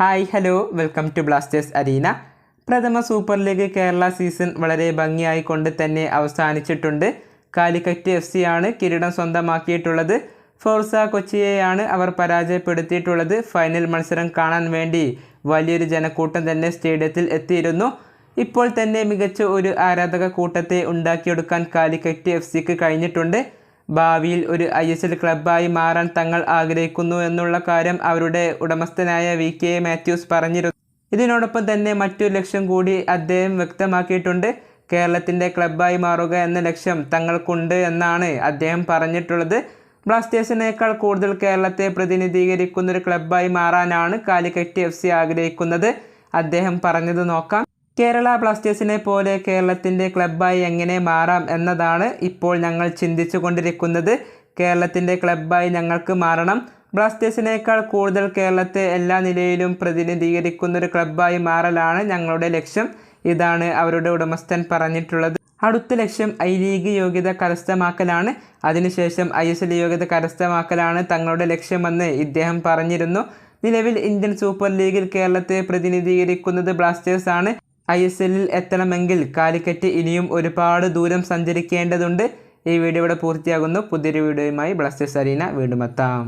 Hi hello. Welcome to blasters arena. പ്രഥമ super league Kerala season വളരെ ഭംഗിയായി കൊണ്ട് തന്നെ അവസാനിച്ചിട്ടുണ്ട്. കാലിക്കറ്റ് എഫ് സിയാണ് കിരീടം സ്വന്തമാക്കിയിട്ടുള്ളത്. ഫോർസ കൊച്ചിയെയാണ് അവർ പരാജയപ്പെടുത്തിയിട്ടുള്ളത്. ഫൈനൽ മത്സരം കാണാൻ വേണ്ടി വലിയൊരു ജനക്കൂട്ടം തന്നെ സ്റ്റേഡിയത്തിൽ എത്തിയിരുന്നു. ഇപ്പോൾ തന്നെ മികച്ച ഒരു ആരാധക കൂട്ടത്തെ ഉണ്ടാക്കിയെടുക്കാൻ കാലിക്കറ്റ് എഫ് സിക്ക് കഴിഞ്ഞിട്ടുണ്ട്. ഭാവിയിൽ ഒരു ഐ എസ് എൽ ക്ലബ്ബായി മാറാൻ തങ്ങൾ ആഗ്രഹിക്കുന്നു എന്നുള്ള കാര്യം അവരുടെ ഉടമസ്ഥനായ വി കെ മാത്യൂസ് പറഞ്ഞിരുന്നു. ഇതിനോടൊപ്പം തന്നെ മറ്റൊരു ലക്ഷ്യം കൂടി അദ്ദേഹം വ്യക്തമാക്കിയിട്ടുണ്ട്. കേരളത്തിന്റെ ക്ലബ്ബായി മാറുക എന്ന ലക്ഷ്യം തങ്ങൾക്കുണ്ട് എന്നാണ് അദ്ദേഹം പറഞ്ഞിട്ടുള്ളത്. ബ്ലാസ്റ്റേഴ്സിനേക്കാൾ കൂടുതൽ കേരളത്തെ പ്രതിനിധീകരിക്കുന്ന ഒരു ക്ലബ്ബായി മാറാനാണ് കാലിക്കറ്റ് എഫ് സി ആഗ്രഹിക്കുന്നത്. അദ്ദേഹം പറഞ്ഞത് നോക്കാം. കേരള ബ്ലാസ്റ്റേഴ്സിനെ പോലെ കേരളത്തിന്റെ ക്ലബ്ബായി എങ്ങനെ മാറാം എന്നതാണ് ഇപ്പോൾ ഞങ്ങൾ ചിന്തിച്ചു കൊണ്ടിരിക്കുന്നത്. കേരളത്തിന്റെ ക്ലബ്ബായി ഞങ്ങൾക്ക് മാറണം. ബ്ലാസ്റ്റേഴ്സിനേക്കാൾ കൂടുതൽ കേരളത്തെ എല്ലാ നിലയിലും പ്രതിനിധീകരിക്കുന്ന ഒരു ക്ലബ്ബായി മാറലാണ് ഞങ്ങളുടെ ലക്ഷ്യം. ഇതാണ് അവരുടെ ഉടമസ്ഥൻ പറഞ്ഞിട്ടുള്ളത്. അടുത്ത ലക്ഷ്യം ഐ ലീഗ് യോഗ്യത കരസ്ഥമാക്കലാണ്. അതിനുശേഷം ഐ എസ് എൽ യോഗ്യത കരസ്ഥമാക്കലാണ് തങ്ങളുടെ ലക്ഷ്യമെന്ന് ഇദ്ദേഹം പറഞ്ഞിരുന്നു. നിലവിൽ ഇന്ത്യൻ സൂപ്പർ ലീഗിൽ കേരളത്തെ പ്രതിനിധീകരിക്കുന്നത് ബ്ലാസ്റ്റേഴ്സാണ്. ഐ എസ് എല്ലിൽ എത്തണമെങ്കിൽ കാലിക്കറ്റ് ഇനിയും ഒരുപാട് ദൂരം സഞ്ചരിക്കേണ്ടതുണ്ട്. ഈ വീഡിയോ ഇവിടെ പൂർത്തിയാകുന്നു. പുതിയൊരു വീഡിയോയുമായി ബ്ലാസ്റ്റേഴ്സ് അരീന വീണ്ടും എത്താം.